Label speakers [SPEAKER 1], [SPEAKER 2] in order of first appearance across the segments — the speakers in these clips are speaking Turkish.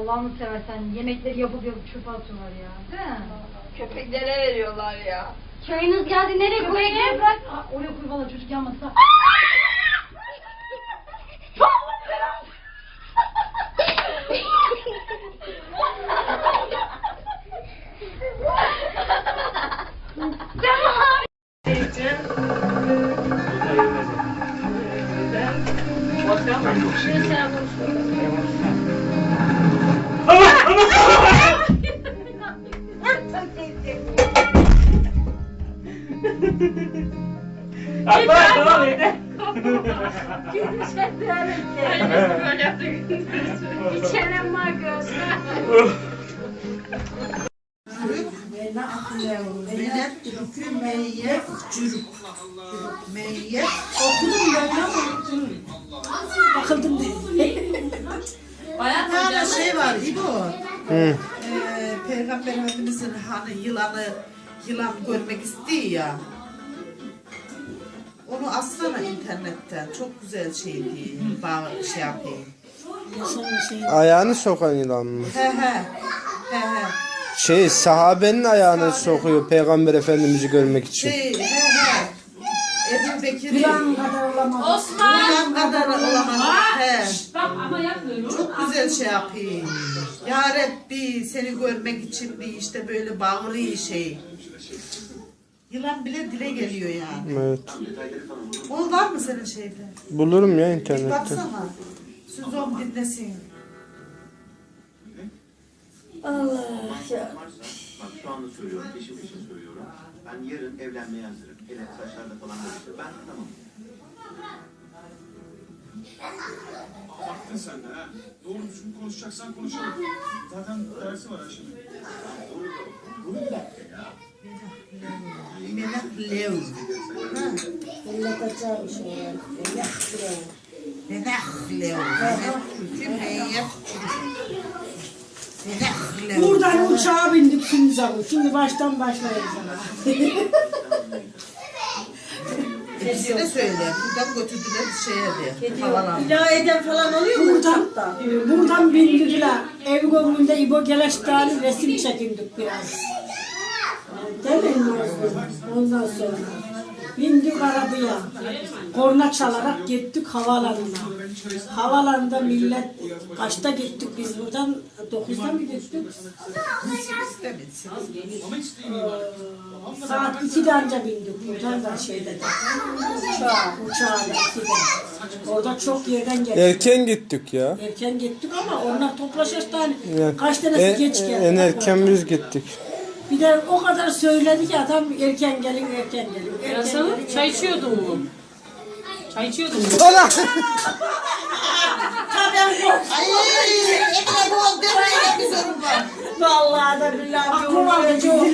[SPEAKER 1] Allah'ını seversen yemekleri yapıp yapıp çöpe atıyorlar ya. Değil mi?
[SPEAKER 2] Köpeklere veriyorlar ya.
[SPEAKER 3] Çayınız geldi nereye koyayım?
[SPEAKER 1] bırak. Aa, oraya koy valla çocuk yanmasın.
[SPEAKER 4] Akbar tamam yeter.
[SPEAKER 2] Böyle yaptık.
[SPEAKER 3] İçerim var gözler.
[SPEAKER 5] Menet türkü meyyef cürük. Meyyef okudum ben ama bakıldım
[SPEAKER 2] Bayağı
[SPEAKER 5] Bir tane şey var İbo. Ee, Peygamber Efendimizin hani yılanı yılan görmek istiyor ya. Onu atsana internetten. Çok güzel şey diye. Bağ, şey yapayım.
[SPEAKER 6] Ayağını sokan yılan mı?
[SPEAKER 5] He he. He he.
[SPEAKER 6] Şey sahabenin ayağını sokuyor peygamber efendimizi görmek için.
[SPEAKER 5] Şey he he. Ebu Bekir'i.
[SPEAKER 2] Osman.
[SPEAKER 5] Yılan kadar olamaz. He.
[SPEAKER 2] Bak ama yapmıyorum.
[SPEAKER 5] Çok güzel şey yapayım. Ya Rabbi seni görmek için bir işte böyle bağırıyor şey. Yılan bile dile geliyor yani.
[SPEAKER 6] Evet.
[SPEAKER 5] O var mı senin şeyde?
[SPEAKER 6] Bulurum ya
[SPEAKER 5] Bir
[SPEAKER 6] internette.
[SPEAKER 5] baksana. Suzon dinlesin.
[SPEAKER 7] Bak şu anda söylüyorum, eşim için söylüyorum. Ben yarın evlenmeye hazırım. Hele saçlarda falan görüşte. Ben tamam.
[SPEAKER 8] Baktın sen de ha. Doğru düzgün konuşacaksan konuşalım. Zaten dersi var ha şimdi.
[SPEAKER 5] Menek lev. Ha. Menek lev. Menek çünkü meyef Menek lev.
[SPEAKER 9] Buradan uçağa bindik şimdi zaman. Şimdi baştan başlayalım.
[SPEAKER 5] Hepsine söyle. Buradan götürdüler şeye diye. Havalan.
[SPEAKER 9] İlahiye'den falan oluyor mu? Buradan, e, buradan bindirdiler. Ev gomunda İbo Geleş'ten resim çekindik biraz. Değil mi Nazlı? Ondan sonra bindik arabaya. Korna çalarak gittik havaalanına. Havaalanında millet kaçta gittik biz buradan? Dokuzda mı gittik? Saat 2'de anca bindik buradan da şeyde de. Uçağa, uçağa da 2'de. Orada çok yerden geldi.
[SPEAKER 6] Erken gittik ya.
[SPEAKER 9] Erken gittik ama onlar toplaşırsa hani
[SPEAKER 6] Yani
[SPEAKER 9] kaç tanesi
[SPEAKER 6] e-
[SPEAKER 9] geç geldi.
[SPEAKER 6] En erken biz gittik.
[SPEAKER 9] Bir de o kadar söyledi ki adam erken gelin erken gelin. Erken gelin,
[SPEAKER 2] çay içiyordun mu? Çay içiyordun mu?
[SPEAKER 5] Ay, Emre bu demeyle bir sorun var.
[SPEAKER 9] Vallahi da billahi aklım aldı çok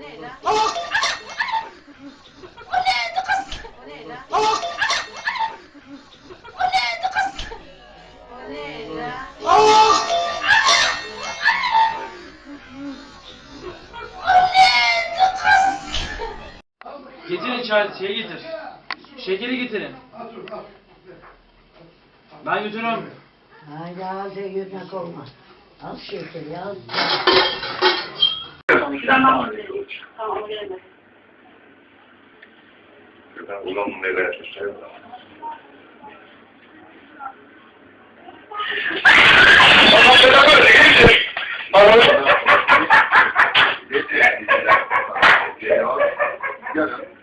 [SPEAKER 9] şeyde çok.
[SPEAKER 4] Getirin çay, şey getir. Şekeri getirin. Ben götürüyorum.
[SPEAKER 10] Hadi al da yürümek olmaz. Al şekeri al.
[SPEAKER 8] Ulan neler?
[SPEAKER 7] Yarın başlayacak.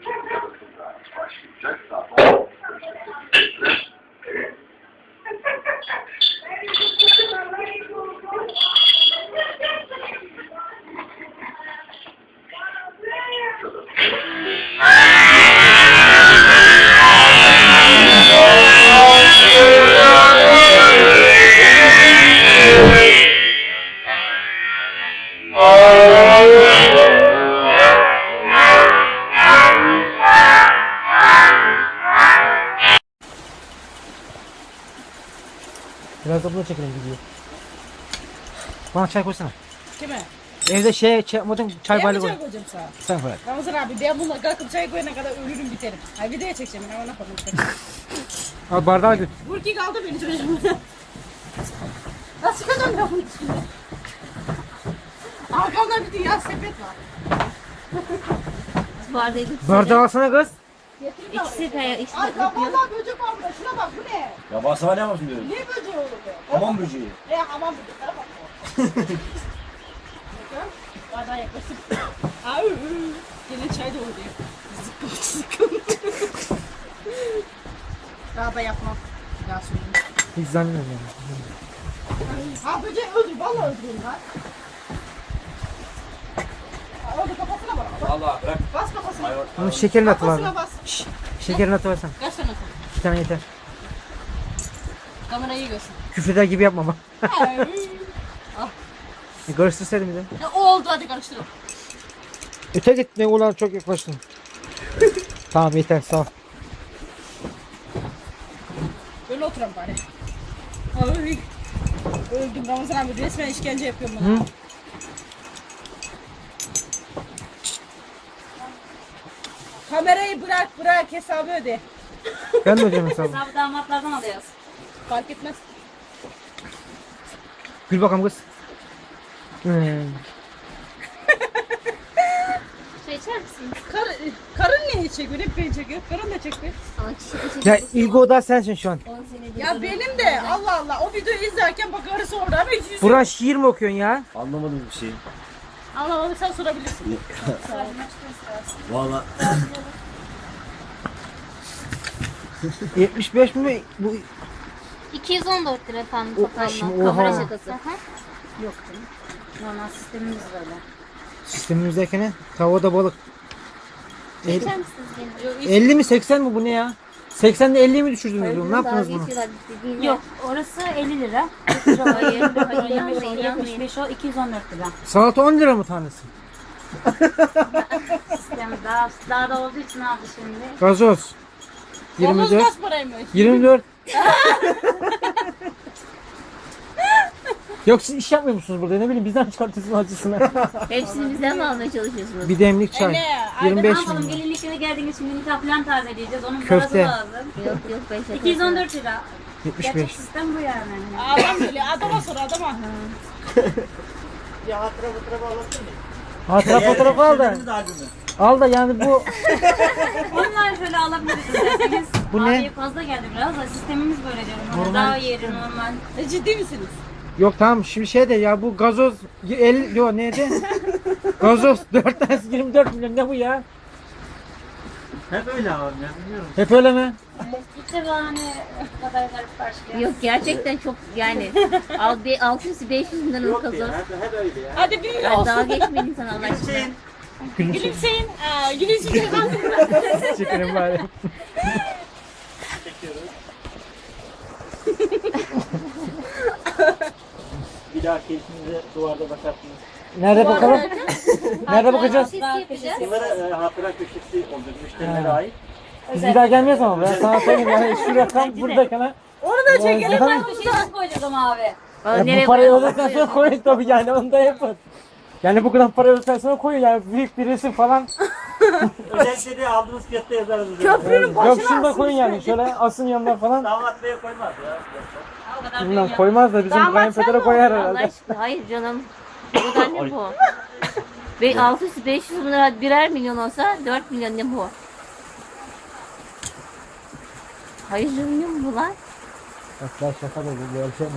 [SPEAKER 6] Bana çay koysana.
[SPEAKER 11] Kime?
[SPEAKER 6] Evde şey, çay, modern çay bardağı koy.
[SPEAKER 11] Çay koyacağım sana.
[SPEAKER 6] Sen koy.
[SPEAKER 11] Ramazan abi ben bununla kalkıp çay koyana kadar ölürüm biterim. Ay videoya çekeceğim ben ona yapalım.
[SPEAKER 6] Al bardağı götür.
[SPEAKER 11] Burki kaldı beni çocuğumda. Nasıl ben bunun içinde? Arkamda bir dünya sepet var.
[SPEAKER 12] Bardağı
[SPEAKER 6] Bardağı alsana kız.
[SPEAKER 12] İkisi de ikisi
[SPEAKER 11] Ay
[SPEAKER 12] de
[SPEAKER 11] vallahi böcek var burada. Şuna bak bu ne?
[SPEAKER 13] Ya basma ne yapıyorsun diyorum.
[SPEAKER 11] Ne böceği olur be?
[SPEAKER 13] Hamam böceği.
[SPEAKER 11] E hamam böceklere bak. Bardağa yaklaşık. Ay Yine çay da oluyor. Zıkkım zıkkım. Daha da yapmam. Daha söyleyeyim.
[SPEAKER 6] Hiç zannetmiyorum.
[SPEAKER 11] Ha böceği öldür. Vallahi öldürürüm lan. Ha, Öldür kafasına bak.
[SPEAKER 13] Allah bırak.
[SPEAKER 11] Bas kafasına.
[SPEAKER 6] Onun şekerini atı var.
[SPEAKER 11] Kafasına bas.
[SPEAKER 6] Şekerini atı versen.
[SPEAKER 11] Kaç tane atın?
[SPEAKER 6] İki tane yeter.
[SPEAKER 11] Kamerayı iyi görsün.
[SPEAKER 6] Küfreder gibi yapma bak. E, karıştırsaydım bir de.
[SPEAKER 11] Ne oldu hadi karıştıralım.
[SPEAKER 6] Öte git ne ulan çok yaklaştın. tamam yeter sağ ol.
[SPEAKER 11] Böyle oturan bari. Ay. Öldüm Ramazan abi resmen işkence yapıyorum bana.
[SPEAKER 6] Hı?
[SPEAKER 11] Kamerayı bırak bırak hesabı öde.
[SPEAKER 6] Ben de ödeyeyim hesabı.
[SPEAKER 12] Hesabı damatlardan alıyoruz.
[SPEAKER 11] Fark etmez.
[SPEAKER 6] Gül bakalım kız. Hmm.
[SPEAKER 12] Çay içer misin?
[SPEAKER 11] Kar, karın niye çekiyor? Hep beni çekiyor. Karın da çekti.
[SPEAKER 12] Ama.
[SPEAKER 6] Ya ilk oda sensin şu an.
[SPEAKER 12] 10 senedir.
[SPEAKER 11] Ya benim de Allah Allah o videoyu izlerken bak karısı orada ama hiç yüzü.
[SPEAKER 6] Buran şiir mi okuyorsun ya?
[SPEAKER 13] Anlamadım bir şey.
[SPEAKER 11] Anlamadıysan sorabilirsin.
[SPEAKER 13] Valla
[SPEAKER 6] 75 mi? Bu
[SPEAKER 12] 214 lira efendim
[SPEAKER 6] O- şimdi
[SPEAKER 12] toplamda.
[SPEAKER 6] oha.
[SPEAKER 12] Kamera şakası. Yok canım. Normal sistemimiz böyle.
[SPEAKER 6] sistemimizdeki ne? Tavada balık. El-
[SPEAKER 12] İçer misiniz gene?
[SPEAKER 6] 50 mi 80 mi bu ne ya? 80'de 50'ye mi düşürdünüz bunu? Ne yaptınız bunu?
[SPEAKER 12] Yok orası 50 lira. Hayır, hayır, yanmayın, yanmayın.
[SPEAKER 2] 75 o 214 lira.
[SPEAKER 6] Salata 10 lira mı tanesi?
[SPEAKER 2] Sistem daha, daha da olduğu için aldı şimdi.
[SPEAKER 6] Gazoz.
[SPEAKER 11] Yalnız
[SPEAKER 6] 24.
[SPEAKER 11] kaç paraymış?
[SPEAKER 6] 24. Yok siz iş yapmıyor musunuz burada? Ne bileyim bizden çıkartıyorsunuz acısını.
[SPEAKER 12] Hepsini bizden mi almaya çalışıyorsunuz?
[SPEAKER 6] bir demlik çay.
[SPEAKER 11] Ne?
[SPEAKER 6] 25
[SPEAKER 2] Ne yapalım
[SPEAKER 6] milyon.
[SPEAKER 2] gelinlikleri geldiğiniz şimdi nikah falan tazeleyeceğiz. Onun
[SPEAKER 6] Köfte.
[SPEAKER 2] parası lazım.
[SPEAKER 12] Yok yok ben şaka
[SPEAKER 2] 214 lira. Gerçek
[SPEAKER 6] 75.
[SPEAKER 2] sistem bu yani.
[SPEAKER 11] Adam bile adama sor adama.
[SPEAKER 6] Hatıra fotoğrafı al da. Al da yani bu
[SPEAKER 2] Onlar şöyle alabiliriz isterseniz.
[SPEAKER 6] Bu ne?
[SPEAKER 2] Abiye fazla geldi biraz da sistemimiz böyle diyorum. Normal. Daha yeri normal.
[SPEAKER 11] E, ciddi misiniz?
[SPEAKER 6] Yok tamam şimdi şey de ya bu gazoz 50 yok neydi? gazoz 4 tanesi 24 milyon ne bu ya?
[SPEAKER 14] Hep öyle abi ya biliyorum.
[SPEAKER 6] Hep öyle mi?
[SPEAKER 2] İlk defa hani bu kadar garip karşılıyor.
[SPEAKER 12] Yok gerçekten çok yani al be 600 500 milyon lira kazan.
[SPEAKER 14] Hep, hep öyle ya.
[SPEAKER 11] Hadi bir
[SPEAKER 12] Yani
[SPEAKER 11] olsun.
[SPEAKER 12] daha geçmeyin sana Allah aşkına.
[SPEAKER 11] Gülümseyin. Aa, gülümseyin.
[SPEAKER 6] Çekelim bari.
[SPEAKER 14] daha keyfinize duvarda bakarsınız.
[SPEAKER 6] Nerede bakalım? Nerede bakacağız?
[SPEAKER 14] Bunlara e, hatıra köşesi olacak müşterilere ait.
[SPEAKER 6] Biz bir daha gelmeyiz ama ben sana söyleyeyim yani şu rakam buradayken ha.
[SPEAKER 11] Onu da çekelim.
[SPEAKER 6] Yani,
[SPEAKER 2] Bir şey nasıl koyacağız ama abi?
[SPEAKER 6] Ya bu parayı ödedikten sonra koyun tabii yani onu da yapın. Yani bu kadar para ödedikten sonra koyun yani büyük bir resim falan.
[SPEAKER 14] Özellikle de aldığınız fiyatta yazarız.
[SPEAKER 11] Köprünün
[SPEAKER 6] Yok şunu da koyun yani şöyle asın yanına falan.
[SPEAKER 14] Damat beye koymaz ya.
[SPEAKER 2] Büyük
[SPEAKER 6] koymaz da bizim
[SPEAKER 11] Damat
[SPEAKER 6] kayınpedere koyar
[SPEAKER 12] Allah
[SPEAKER 6] herhalde.
[SPEAKER 12] aşkına hayır canım. Bu da ne bu? Ve 600 500 bin lira birer milyon olsa 4 milyon ne bu? Hayır canım ne bu lan?
[SPEAKER 6] Bak ben şaka da böyle şey mi?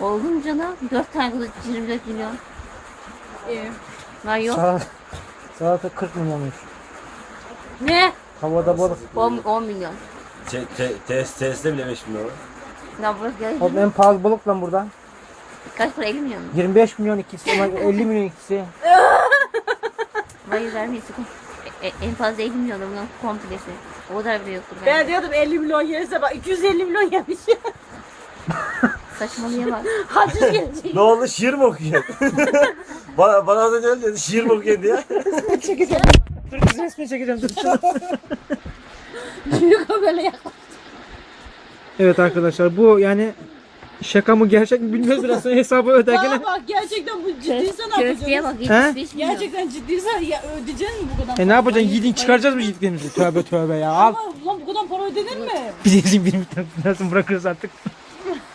[SPEAKER 12] Oğlum canım 4 tane kız 24 milyon.
[SPEAKER 11] İyi.
[SPEAKER 12] Lan yok.
[SPEAKER 6] Salata, salata 40 milyonmuş.
[SPEAKER 11] Ne?
[SPEAKER 6] Havada balık.
[SPEAKER 12] 10, 10 milyon.
[SPEAKER 13] te, te, test, testte bile 5 milyon.
[SPEAKER 12] Lan burası gel.
[SPEAKER 6] Oğlum en pahalı balık lan burada.
[SPEAKER 12] Kaç para 50 milyon mu?
[SPEAKER 6] 25 milyon ikisi, ulan 50 milyon ikisi.
[SPEAKER 12] Hayır vermeyiz. E, en fazla 50 milyon bunun komplesi. O kadar bile yoktur.
[SPEAKER 11] Ben
[SPEAKER 12] bence.
[SPEAKER 11] diyordum 50 milyon yerse bak 250 milyon yemiş.
[SPEAKER 12] Saçmalığa bak.
[SPEAKER 11] Haciz gelecek.
[SPEAKER 13] Ne oldu şiir mi okuyor? bana, bana az önce öyle dedi şiir mi okuyor diye.
[SPEAKER 6] Dur kız resmi çekeceğim dur.
[SPEAKER 11] Büyük böyle yak.
[SPEAKER 6] Evet arkadaşlar bu yani Şaka mı gerçek mi bilmiyoruz biraz sonra hesabı öderken.
[SPEAKER 11] Aa bak gerçekten bu ciddiyse ne
[SPEAKER 12] Köfteye
[SPEAKER 11] yapacaksın?
[SPEAKER 12] bak
[SPEAKER 6] He?
[SPEAKER 12] 75 milyon.
[SPEAKER 11] Gerçekten ciddiyse ya ödeyeceksin mi bu kadar
[SPEAKER 6] E ne yapacaksın? Yiğidin çıkaracağız mı yediklerimizi? Tövbe tövbe ya. Al.
[SPEAKER 11] Ama ulan bu kadar para ödenir mi?
[SPEAKER 6] Bizim bir nasıl bırakırız artık.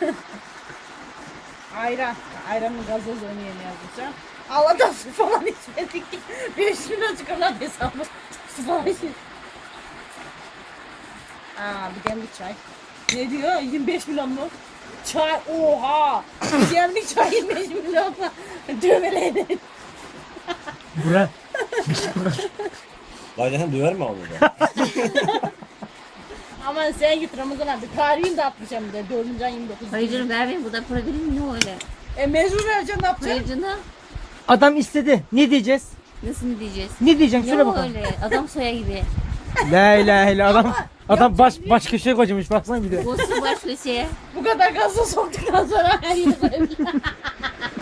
[SPEAKER 11] Ayran. Ayranın gazoz onu yeni yazmışlar. Allah'tan su falan içmedik. 5 milyon çıkarlar hesabı. Su falan içmedik. Aa bir demlik çay. Ne diyor? 25 milyon mu? Çay oha! Bir demlik çay 25 milyon mu? Dövmeleydin.
[SPEAKER 6] Bura.
[SPEAKER 14] Baycan döver mi onu da?
[SPEAKER 11] Aman sen git Ramazan abi. Tarihini de atmış hem de. 4. ay 29.
[SPEAKER 12] Hayır canım vermeyin burada para verilmiyor öyle.
[SPEAKER 11] E mecbur vereceksin ne yapacaksın?
[SPEAKER 12] Hayır canım.
[SPEAKER 6] Adam istedi. Ne diyeceğiz?
[SPEAKER 12] Nasıl diyeceğiz?
[SPEAKER 6] Ne diyeceğim? Söyle
[SPEAKER 12] Yok
[SPEAKER 6] bakalım.
[SPEAKER 12] öyle. Adam soya gibi.
[SPEAKER 6] La ilahe illa adam adam baş baş köşeye kocamış baksana bir de.
[SPEAKER 12] Bozsun baş köşeye.
[SPEAKER 11] Bu kadar gazla soktuktan sonra her yeri koymuşlar.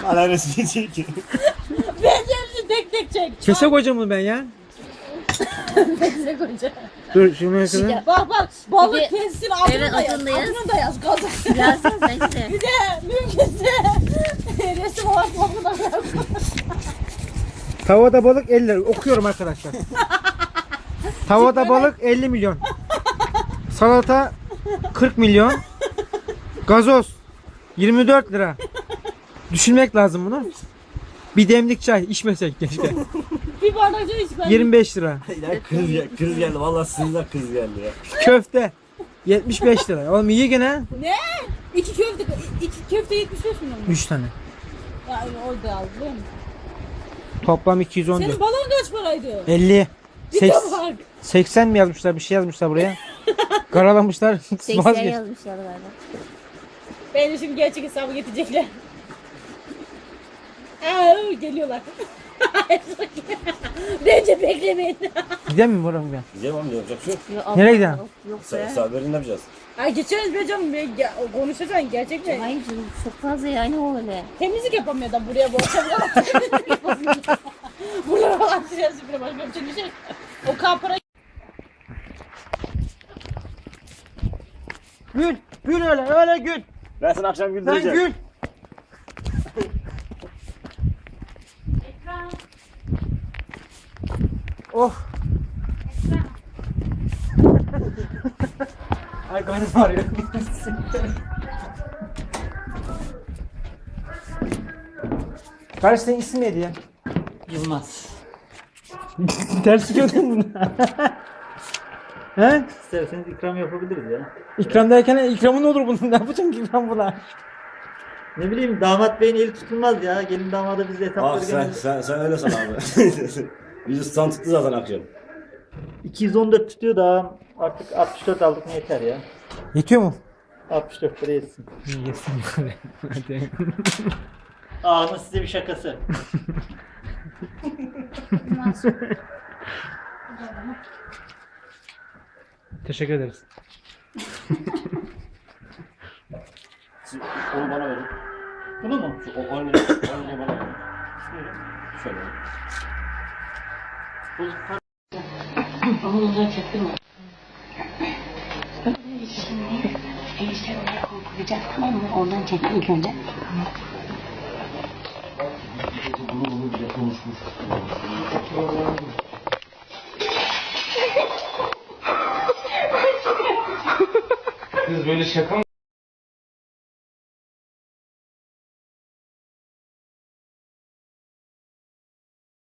[SPEAKER 14] Hala resmi çekiyor.
[SPEAKER 11] Bence hepsini tek tek çek.
[SPEAKER 6] Kese koyacağım bunu ben ya.
[SPEAKER 11] Bize koyacağım.
[SPEAKER 6] Dur şunu yakala.
[SPEAKER 11] Bak bak balık
[SPEAKER 12] Bir de-
[SPEAKER 11] kessin adını
[SPEAKER 12] Evet,
[SPEAKER 11] da yaz.
[SPEAKER 12] adını da yaz.
[SPEAKER 11] Gazoz.
[SPEAKER 12] Yazsın sen işte.
[SPEAKER 11] Bir de mümkünse resim olarak balığı da yaz.
[SPEAKER 6] Tavada balık 50 lira. Okuyorum arkadaşlar. Tavada balık 50 milyon. Salata 40 milyon. Gazoz 24 lira. Düşünmek lazım bunu. Bir demlik çay içmesek keşke.
[SPEAKER 11] Bir bardak çay iç ben.
[SPEAKER 6] 25 lira.
[SPEAKER 14] Ya kız, ya, kız geldi. Valla sizden kız geldi ya.
[SPEAKER 6] Köfte 75 lira. Oğlum iyi gene.
[SPEAKER 11] Ne? İki köfte, iki köfte 75 milyon mu?
[SPEAKER 6] 3 tane.
[SPEAKER 11] Yani orada aldı değil mi?
[SPEAKER 6] Toplam 214.
[SPEAKER 11] Senin balon kaç paraydı?
[SPEAKER 6] 50.
[SPEAKER 11] Bir de
[SPEAKER 6] Seks-
[SPEAKER 11] bak.
[SPEAKER 6] 80 mi yazmışlar? Bir şey yazmışlar buraya. Karalamışlar.
[SPEAKER 12] 80
[SPEAKER 6] Vazgeç.
[SPEAKER 12] yazmışlar galiba.
[SPEAKER 11] Beni şimdi gerçek hesabı getirecekler. Aa, geliyorlar. Bence beklemeyin.
[SPEAKER 6] Gidelim mi buram ben?
[SPEAKER 14] Diyeceğim ama yapacak bir şey yok.
[SPEAKER 12] Yok,
[SPEAKER 6] Nereye gidelim?
[SPEAKER 12] Yok, yok
[SPEAKER 14] Sa
[SPEAKER 12] be.
[SPEAKER 14] Saber'in ne yapacağız?
[SPEAKER 11] Ay geçeriz be canım. be, ge- Konuşacaksın gerçek mi?
[SPEAKER 12] Hayır canım çok fazla yani o öyle.
[SPEAKER 11] Temizlik yapamıyor da buraya bu akşam ya. Buralara falan sileceğiz süpüre başka bir şey- şey. O kapara
[SPEAKER 6] Gül. Gül öyle. Öyle gül.
[SPEAKER 14] Ben sana akşam güldüreceğim.
[SPEAKER 6] gül. Oh. Ay karnım ağrıyor. Kardeş senin ismin neydi ya?
[SPEAKER 14] Yılmaz.
[SPEAKER 6] Ters gördün bunu. He?
[SPEAKER 14] İsterseniz ikram yapabiliriz ya.
[SPEAKER 6] İkram derken ikramı ne olur bunun? Ne yapacağım ki ikram buna?
[SPEAKER 14] Ne bileyim damat beyin eli tutulmaz ya. Gelin damada biz etapları
[SPEAKER 15] Abi sen,
[SPEAKER 14] genelde-
[SPEAKER 15] sen, sen öyle san abi. Bizi stand tuttu zaten akşam.
[SPEAKER 14] 214 tutuyor da artık 64 aldık mı yeter ya.
[SPEAKER 6] Yetiyor mu?
[SPEAKER 14] 64 lira yetsin.
[SPEAKER 6] Yesin bari. Hadi.
[SPEAKER 14] Ağamın size bir şakası.
[SPEAKER 6] Teşekkür ederiz.
[SPEAKER 15] Siz onu bana verin.
[SPEAKER 14] Bunu mu?
[SPEAKER 15] Şu o- on lira bana verin. Şöyle.
[SPEAKER 10] Onu da çaktırma. Şimdi enişte oraya koyacak tamam mı? Ondan çek ilk önce.
[SPEAKER 15] Bunu bunu bile konuşmuş.
[SPEAKER 6] Böyle şaka mı